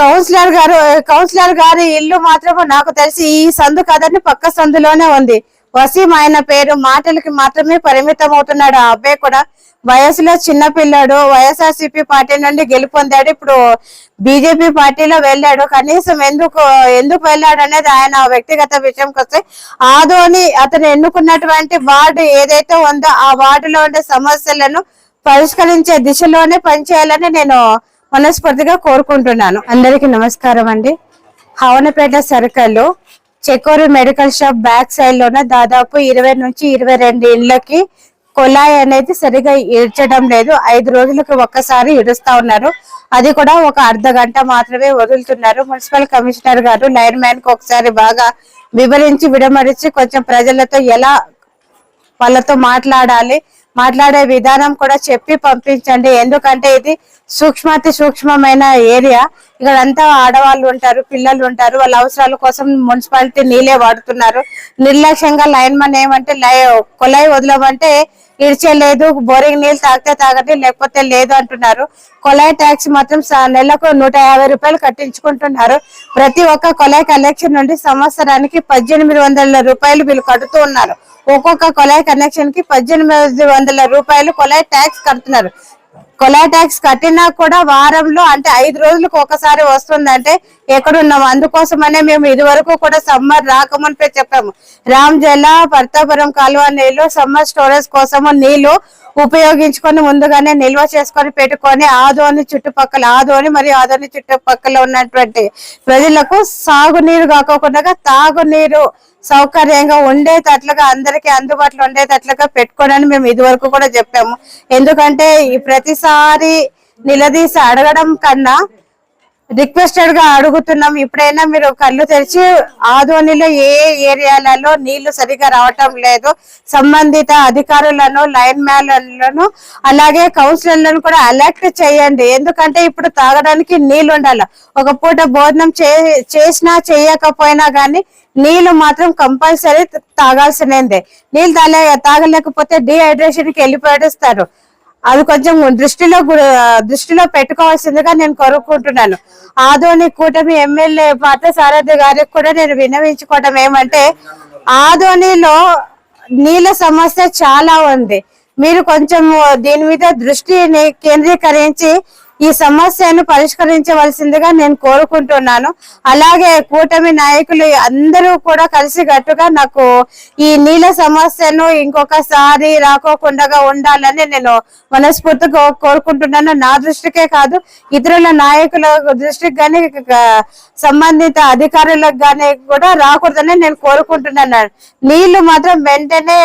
Councillor గారు councillor గారి ఇల్లు మాత్రము నాకు తెలిసి ఈ సందు కదండి పక్క సందులోనే ఉంది. వసీం ఆయన పేరు మాటలకి మాత్రమే పరిమితం అవుతున్నాడు ఆ అబ్బాయి కూడా వయసులో చిన్న పిల్లాడు వైఎస్ఆర్సీపీ పార్టీ నుండి గెలుపొందాడు ఇప్పుడు బీజేపీ పార్టీలో వెళ్ళాడు. కనీసం ఎందుకు ఎందుకు వెళ్ళాడు అనేది ఆయన వ్యక్తిగత విషయంకి వస్తే ఆదోని అతను ఎన్నుకున్నటువంటి వార్డు ఏదైతే ఉందో ఆ వార్డులో ఉండే సమస్యలను పరిష్కరించే దిశలోనే పనిచేయాలని నేను మనస్ఫూర్తిగా కోరుకుంటున్నాను. అందరికీ నమస్కారం అండి. Havanapeta circle Chekkuru medical shop back side లోన దాదాపు ఇరవై నుంచి ఇరవై రెండు ఇళ్ళకి కొలాయి అనేది సరిగా ఇడ్చడం లేదు. ఐదు రోజులకు ఒక్కసారి ఇడుస్తా ఉన్నారు. అది కూడా ఒక అర్ధ గంట మాత్రమే వదులుతున్నారు. మున్సిపల్ కమిషనర్ గారు లైన్ మ్యాన్కు ఒకసారి బాగా వివరించి విడమరిచి కొంచెం ప్రజలతో ఎలా వాళ్ళతో మాట్లాడాలి మాట్లాడే విధానం కూడా చెప్పి పంపించండి. ఎందుకంటే ఇది సూక్ష్మతి సూక్ష్మమైన ఏరియా. ఇక్కడ అంతా ఆడవాళ్ళు ఉంటారు పిల్లలు ఉంటారు. వాళ్ళ అవసరాల కోసం మున్సిపాలిటీ నీళ్ళే వాడుతున్నారు. నిర్లక్ష్యంగా లైన్ మన్ ఏమంటే లై కొలాయి వదలమంటే ఇడిచేయలేదు. బోరింగ్ నీళ్ళు తాగితే తాగండి లేకపోతే లేదు అంటున్నారు. కొలాయి ట్యాక్స్ మాత్రం స- నెలకు నూట యాభై రూపాయలు కట్టించుకుంటున్నారు. ప్రతి ఒక్క కొలాయి కలెక్షన్ నుండి సంవత్సరానికి పద్దెనిమిది వందల రూపాయలు వీళ్ళు కడుతూ ఉన్నారు. ఒక్కొక్క కొలాయి కనెక్షన్కి పద్దెనిమిది వందల రూపాయలు కొలాయి ట్యాక్స్ కడుతున్నారు. కొలాయి ట్యాక్స్ కట్టినా కూడా వారంలో అంటే ఐదు రోజులకు ఒకసారి వస్తుందంటే ఎక్కడున్నాం? అందుకోసమనే మేము ఇదివరకు కూడా సమ్మర్ రాకమునిపే చెప్పాము. రామ్ జల పర్తాపురం కాలువ నీళ్ళు సమ్మర్ స్టోరేజ్ కోసము నీళ్ళు ఉపయోగించుకొని ముందుగానే నిల్వ చేసుకొని పెట్టుకొని ఆదోని చుట్టుపక్కల ఆదోని మరియు ఆదోని చుట్టుపక్కల ఉన్నటువంటి ప్రజలకు సాగునీరు కాకోకుండా తాగునీరు సౌకర్యంగా ఉండేటట్లుగా అందరికీ అందుబాటులో ఉండేటట్లుగా పెట్టుకోనని మేము ఇది వరకు కూడా చెప్పాము. ఎందుకంటే ఈ ప్రతిసారి నిలదీసి అడగడం కన్నా రిక్వెస్టెడ్గా అడుగుతున్నాం. ఇప్పుడైనా మీరు కళ్ళు తెరిచి ఆదోనిలో ఏ ఏ ఏరియాలలో నీళ్ళు సరిగా రావటం లేదు. సంబంధిత అధికారులను లైన్ మ్యాన్లను అలాగే కౌన్సిలర్లను కూడా అలర్ట్ చేయండి. ఎందుకంటే ఇప్పుడు తాగడానికి నీళ్ళు ఉండాలి. ఒక పూట భోజనం చే చేసినా చేయకపోయినా గానీ నీళ్ళు మాత్రం కంపల్సరీ తాగాల్సినదే. నీళ్ళు తాగలే తాగలేకపోతే డిహైడ్రేషన్కి వెళ్ళిపోయిస్తారు అది కొంచెం దృష్టిలో గు- దృష్టిలో పెట్టుకోవాల్సిందిగా నేను కోరుకుంటున్నాను. ఆదోని కూటమి ఎమ్మెల్యే పార్థసారథి గారికి కూడా నేను విన్నవించుకోవటం ఏమంటే ఆదోనిలో నీళ్ళ సమస్య చాలా ఉంది. మీరు కొంచెం దీని మీద దృష్టిని కేంద్రీకరించి ఈ సమస్యను పరిష్కరించవలసిందిగా నేను కోరుకుంటున్నాను. అలాగే కూటమి నాయకులు అందరూ కూడా కలిసికట్టుగా నాకు ఈ నీళ్ళ సమస్యను ఇంకొకసారి రాకోకుండా ఉండాలని నేను మనస్ఫూర్తిగా కోరుకుంటున్నాను. నా దృష్టికే కాదు ఇతరుల నాయకుల దృష్టికి కానీ సంబంధిత అధికారులకు కానీ కూడా రాకూడదని నేను కోరుకుంటున్నాను. నీళ్ళు మాత్రం వెంటనే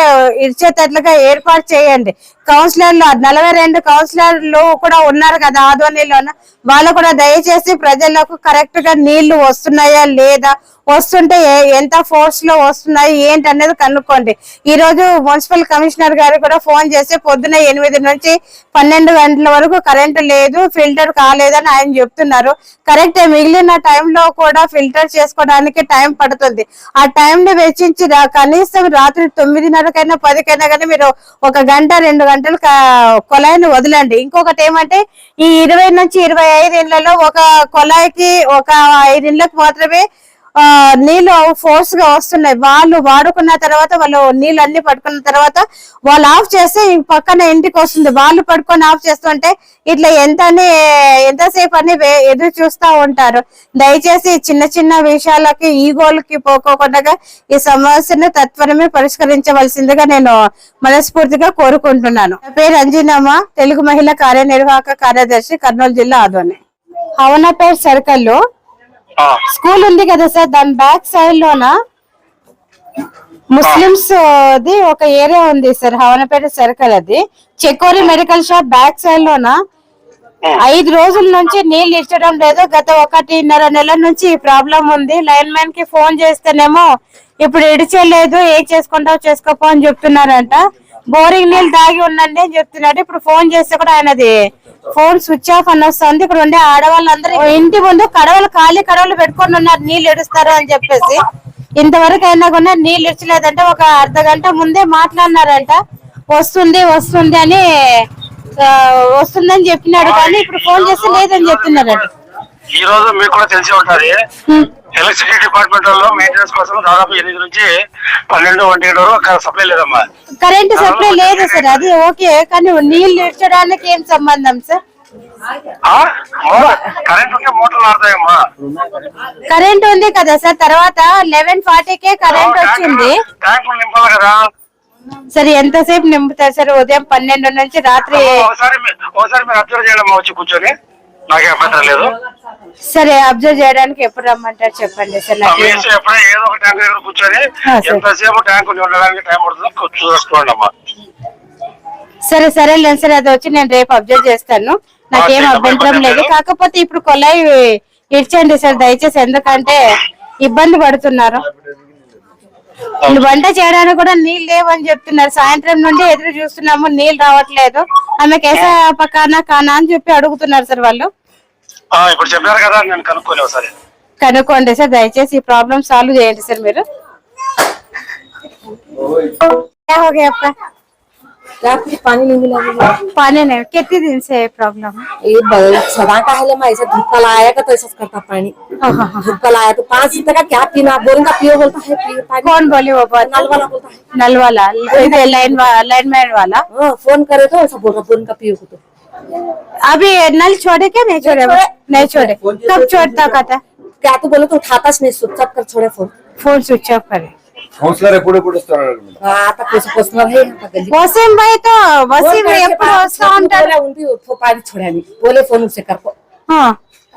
ఇచ్చేటట్లుగా ఏర్పాటు చేయండి. కౌన్సిలర్లు నలభై రెండు కౌన్సిలర్లు కూడా ఉన్నారు కదా ఆధ్వర్యంలోన. వాళ్ళు కూడా దయచేసి ప్రజలకు కరెక్ట్గా నీళ్ళు వస్తున్నాయా లేదా? వస్తుంటే ఎంత ఫోర్స్లో వస్తున్నాయి ఏంటి అనేది కనుక్కోండి. ఈ రోజు మున్సిపల్ కమిషనర్ గారు కూడా ఫోన్ చేసి పొద్దున ఎనిమిది నుంచి పన్నెండు గంటల వరకు కరెంటు లేదు ఫిల్టర్ కాలేదని ఆయన చెప్తున్నారు. కరెక్ట్ మిగిలిన టైంలో కూడా ఫిల్టర్ చేసుకోవడానికి టైం పడుతుంది. ఆ టైం ని వెచ్చించి కనీసం రాత్రి తొమ్మిదిన్నరకైనా పదికైనా కానీ మీరు ఒక గంట రెండు గంటలు కొలాయిని వదలండి. ఇంకొకటి ఏమంటే ఈ ఇరవై నుంచి ఇరవై ఐదు ఇళ్ళలో ఒక కొలాయికి ఒక ఐదు ఇళ్ళకు మాత్రమే నీళ్ళు ఫోర్స్గా వస్తున్నాయి. వాళ్ళు వాడుకున్న తర్వాత వాళ్ళు నీళ్ళు అన్ని పట్టుకున్న తర్వాత వాళ్ళు ఆఫ్ చేస్తే పక్కన ఇంటికి వస్తుంది. వాళ్ళు పట్టుకొని ఆఫ్ చేస్తుంటే ఇట్లా ఎంత ఎంతసేపు అని వే- ఎదురు చూస్తా ఉంటారు. దయచేసి చిన్న చిన్న విషయాలకి ఈగోలకి పోకోకుండా ఈ సమస్యను తత్వరమే పరిష్కరించవలసిందిగా నేను మనస్ఫూర్తిగా కోరుకుంటున్నాను. నా పేరు అంజనమ్మ తెలుగు మహిళా కార్యనిర్వాహక కార్యదర్శి కర్నూలు జిల్లా ఆదోని. హవనపేట్ సర్కిల్లో? స్కూల్ ఉంది కదా సార్ దాని బ్యాక్ సైడ్ లోన ముస్లిమ్స్ ది ఒక ఏరియా ఉంది సార్ హవనపేట సర్కిల్ అది. Chekori medical shop back side లోన ఐదు రోజుల నుంచి నీళ్ళు ఇచ్చడం లేదు గత ఒకటిన్నర నెల నుంచి ఈ ప్రాబ్లం ఉంది. లైన్ మ్యాన్కి ఫోన్ చేస్తేనేమో ఇప్పుడు ఇడిచేయలేదు ఏం చేసుకుంటావు చేసుకోపో అని చెప్తున్నారంట. బోరింగ్ నీళ్ళు తాగి ఉండండి అని చెప్తున్నాడు. ఇప్పుడు ఫోన్ చేస్తే కూడా ఆయనది ఫోన్ స్విచ్ ఆఫ్ అని వస్తుంది. ఇక్కడ ఉండే ఆడవాళ్ళందరూ ఇంటి ముందు కడవలు ఖాళీ కడవలు పెట్టుకొని ఉన్నారు. నీళ్ళు ఇడుస్తారు అని చెప్పేసి. ఇంతవరకు అయినా కూడా నీళ్ళు ఇచ్చలేదంటే ఒక అర్ధ గంట ముందే మాట్లాడినారంట. వస్తుంది వస్తుంది అని వస్తుందని చెప్పినాడు కానీ ఇప్పుడు ఫోన్ చేస్తే లేదని చెప్తున్నారంట. ఈ రోజు మీకు కూడా తెలిసి ఉంటది. ఎలక్ట్రిసిటీ డిపార్ట్మెంట్లో మెయింటెనెన్స్ కోసం దాదాపు ఎనిమిది నుంచి పన్నెండు ఒంటి వరకు సప్లై లేదమ్మా. కరెంట్ సప్లై లేదు సార్ అది ఓకే కానీ నీళ్ళు ఇచ్చడానికి ఏం సంబంధం సార్? కరెంట్ ఉంటే మోటార్లు ఆడతాయమ్మా. కరెంట్ ఉంది కదా సార్ తర్వాత లెవెన్ ఫార్టీకే కరెంట్ వచ్చింది. ట్యాంకులు నింపాలి కదా. సరే ఎంతసేపు నింపుతారు సార్ ఉదయం పన్నెండు నుంచి రాత్రి ఒకసారి మీరు అబ్జర్వ్ వచ్చి కూర్చొని. నాకే అభ్యంతరం లేదు. సరే అబ్జర్వ్ చేయడానికి ఎప్పుడు రమ్మంటారు చెప్పండి సార్ ఆ నాకు మీరు ఎప్పుడైనా ఏదో ఒక ట్యాంక్ దగ్గర కూర్చొని ఆ, సరే. ఎంతసేపు ట్యాంక్ ఉండడానికి టైం పడుతుందో చూసుకోండి అమ్మా. సరే సరే లేదు సార్ అది వచ్చి నేను రేపు అబ్జర్వ్ చేస్తాను. నాకేం అభ్యంతరం లేదు. కాకపోతే ఇప్పుడు కొలాయి ఇడ్చండి సార్ దయచేసి ఎందుకంటే ఇబ్బంది పడుతున్నారు. వంట చేయడానికి కూడా నీళ్ళు లేవని చెప్తున్నారు. సాయంత్రం నుండి ఎదురు చూస్తున్నాము నీళ్ళు రావట్లేదు. ఆమె కేసా పకానా కానా అని చెప్పి అడుగుతున్నారు సార్ వాళ్ళు. ఆ, ఇప్పుడు చెప్పారు కదా నేను కనుక్కోండి సార్ దయచేసి ఈ ప్రాబ్లం సాల్వ్ చేయండి సార్ మీరు. क्या गया आपका रात में पानी नहीं. मिला पानी नहीं दिन से प्रॉब्लम है ये ब- सदा का है मैं ऐसा धूप कल आया का तो ऐसा करता पानी हाँ, हाँ, हाँ। धूप आया तो पाँच दिन तक क्या पीना? बोरिंग का पियो बोलता है पियो पानी कौन बोले वो बात नल वाला बोलता है. नल वाला लाइन लाइन मैन वाला. हाँ फ़ोन करे तो ऐसा बोल रहा बोरिंग का पियो को तो अभी नल छोड़े क्या? नहीं छोड़े नहीं छोड़े. कब छोड़ता का था क्या तो बोले तो उठाता नहीं ऑफ़ कर छोड़े फ़ोन फ़ोन स्विच ऑफ़ करे। కౌన్సిలర్ ఎప్పుడు ఎప్పుడు వస్తారు మేడం हाँ आता कुछ पर्सनल है यहाँ का गली वसीम भाई तो फोन वसीम करके ఎప్పుడు बात- వస్తా ఉంటారు बोला उनकी वो पानी छोड़ा नहीं बोले फोन उनसे कर को हाँ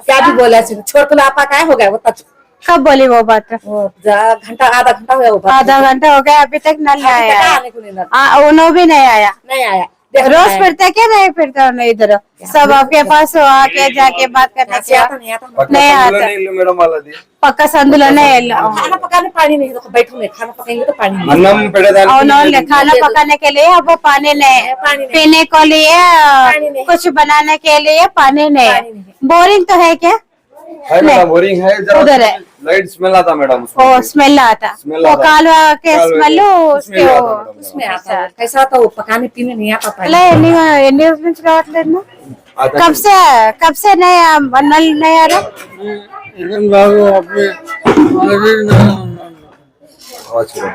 क्या भी बोला ऐसे छोड़ तो आपा क्या हो गया वो तक कब बोली वो बात वो जा- घंटा आधा घंटा हुआ वो बात आधा घंटा हो गया अभी तक नल नहीं अभी तक आया आने को नहीं लगा। हाँ, उन्हों भी नहीं आया नहीं आया देख रोज फिरता क्या? नहीं फिरता हो नहीं इधर। सब आपके पास हो आके जाके बात करना क्या नहीं आता? पक्का संतुलन है खाना पकाने पानी नहीं तो बैठो नहीं खाना पकाएँगे तो पानी खाना पकाने के लिए अब पानी नहीं पीने को लिए कुछ बनाने के लिए पानी नहीं। बोरिंग तो है क्या? बोरिंग है उधर है। लाइट स्मेल आता मैडम वो स्मेल आता Smell वो आता। कालवा के कालवा स्मेल के- उसके उसमें वो आता मैडम। उसमें आता है कैसा आता वो पकाने पीने नहीं आता पानी అలా ఎన్ని ఎన్ని రోజుల నుంచి రావట్లేదు నా? आता कब से कब से नहीं आ- नल नहीं आ रहा लेकिन बाबू अपने लेकिन आवाज करो।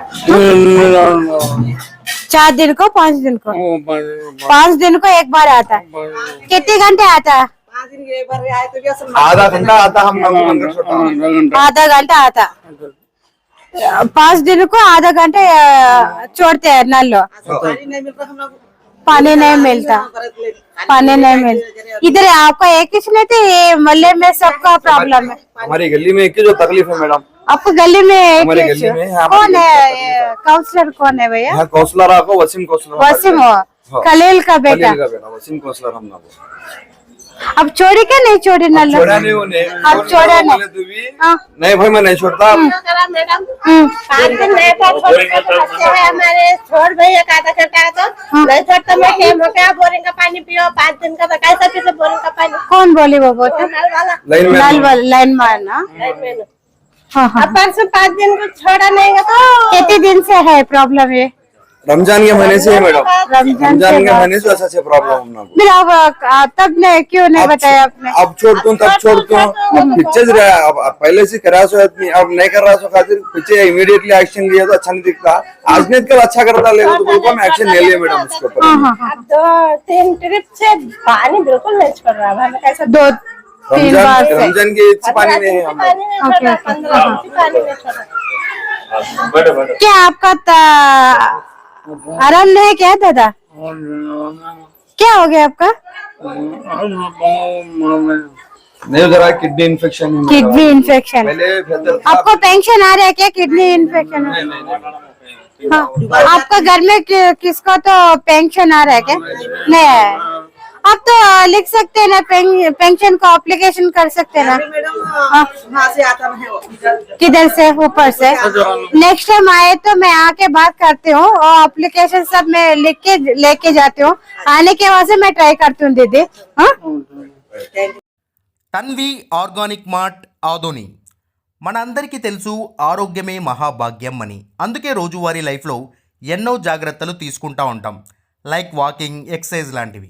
चार दिन को पाँच दिन को वो पानी पाँच दिन को एक बार आता कितने घंटे आता आधा घंटा आता हम नल बंद कर छोटा हूँ। आधा घंटा आता पाँच दिन को आधा घंटे अ, छोड़ते हैं नल पानी नहीं मिलता पानी नहीं मिलता इधर आपका एक किस्म थे ये मल्ले में सबका प्रॉब्लम है हमारी गली में एक ही जो तकलीफ है मैडम आपको गली में एक हमारी ही गली में, यहाँ कौन पर है ये काउंसलर कौन है भैया यहाँ काउंसलर आपको वसीम काउंसलर वसीम हो हाँ। खलील का बेटा खलील का बेटा वसीम काउंसलर हम ना बोल अब छोड़ी क्या नहीं छोड़ी नल छोड़ा नहीं उन्हें अब छोड़ा नहीं। तो हाँ। नहीं भाई मैं नहीं छोड़ता। हम्म, हमारे छोड़ भैया आधा घंटा तो नहीं छोड़ता मैं। टाइम हो गया बोरिंग का पानी पियो पाँच दिन का कैसा पीते बोरिंग का पानी कौन बोली वो बोलते नल वाला लाइन लाइन मारना हाँ हाँ पाँच दिन को छोड़ा नहीं है तो। कितने दिन से है प्रॉब्लम ये? रमज़ान के महीने से मैडम। रमज़ान रमज़ान के महीने से ऐसा प्रॉब्लम हम ना बोल फिर अब तब ने क्यों नहीं बताया आपने? अब छोड़ दूँ तब छोड़ दूँ। पीछे पहले से करा सो आदमी अब नहीं कर रहा सो खातिर पीछे इमीडिएटली एक्शन लिया तो अच्छा नहीं दिखता। आज नहीं कल अच्छा करता लेगा तो बिल्कुल एक्शन ले लिए मैडम उसके ऊपर। हाँ हाँ हाँ। दो तीन ट्रिप से पानी बिल्कुल नहीं छोड़ रहा है कैसा दो तीन रमज़ान बार रमज़ान के पानी नहीं है हम क्या आपका ता- आराम नहीं है क्या दादा? क्या हो गया आपका? नहीं जरा किडनी इन्फेक्शन किडनी इन्फेक्शन पहले बेहतर था। आपको पेंशन आ रहा है क्या? किडनी इन्फेक्शन हाँ आपका घर में किसको तो पेंशन आ रहा है क्या? नहीं है। आप तो लिख सकते हैं ना पें, पेंशन को एप्लीकेशन कर सकते हैं ना हाँ। किधर से ऊपर से नेक्स्ट टाइम आए तो मैं आके बात करती हूँ और एप्लीकेशन सब मैं लिख के लेके जाती हूँ आने के वजह से मैं ट्राई करती हूँ दीदी हाँ తన్వి ఆర్గానిక్ మార్ట్ ఆదోని మన అందరికీ తెలుసు ఆరోగ్యమే మహాభాగ్యం అని అందుకే రోజువారీ లైఫ్లో ఎన్నో జాగ్రత్తలు తీసుకుంటా ఉంటాం లైక్ వాకింగ్ ఎక్సర్సైజ్ లాంటివి